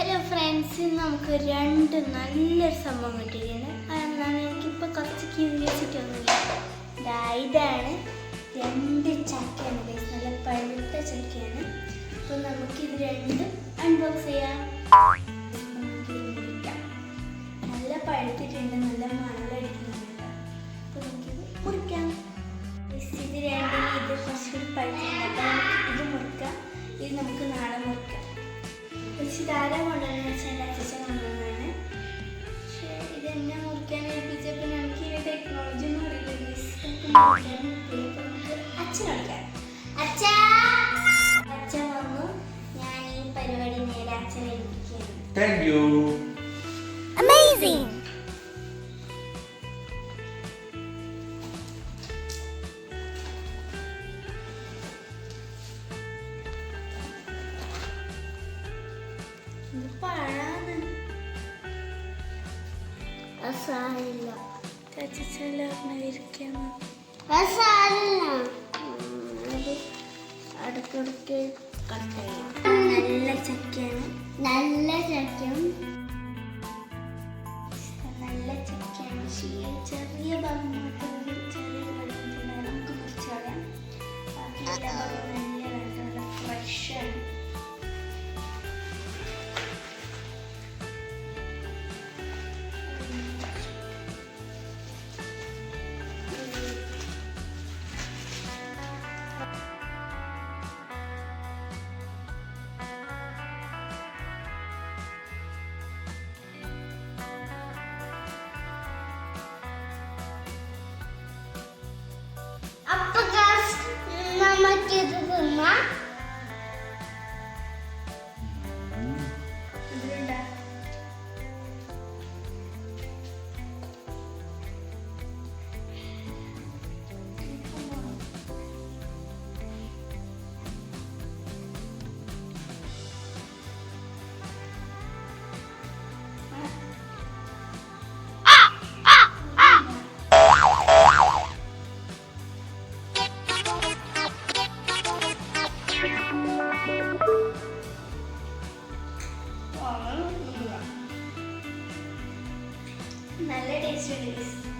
നമുക്ക് രണ്ട് നല്ലൊരു സംഭവം കിട്ടിയിട്ടുണ്ട് അതെന്താണ്? എനിക്കിപ്പോൾ കുറച്ച് ക്യൂരിയോസിറ്റി ഒന്നുമില്ല. ഇതാണ് രണ്ട് ചക്കയാണ് ബേസ് നല്ല പഴുത്ത ചക്കയാണ്. അപ്പോൾ നമുക്കിത് രണ്ടും അൺബോക്സ് ചെയ്യാം. ഇതാരാ കൊണ്ടുവന്നു വെച്ചാൽ എന്റെ അച്ഛൻ കൊണ്ടുവന്നതാണ് പക്ഷേ എന്നെ മുറിക്കാൻ ഏൽപ്പിച്ചപ്പോൾ നമുക്ക് ഈ ടെക്നോളജി ഒന്നും അറിയില്ല. അച്ഛൻ അച്ഛാ! അച്ഛൻ വന്നു. ഞാൻ ഈ പരിപാടി നേരെ അച്ഛനെ ഏൽപ്പിക്കുകയാണ്. താങ്ക് യു പഴാണ്. അസാരില്ല അടുക്കിടക്ക് കട്ട് ചെയ്യും. നല്ല ചക്കയാണ്. നല്ല ചക്കയും നല്ല ചക്കയാണ്. ചെറിയ ഭംഗി ചെറിയ ഭംഗി നമുക്ക് മുറിച്ച് കളയാം ബാക്കി നല്ല ടേസ്റ്റ് ഉണ്ട്.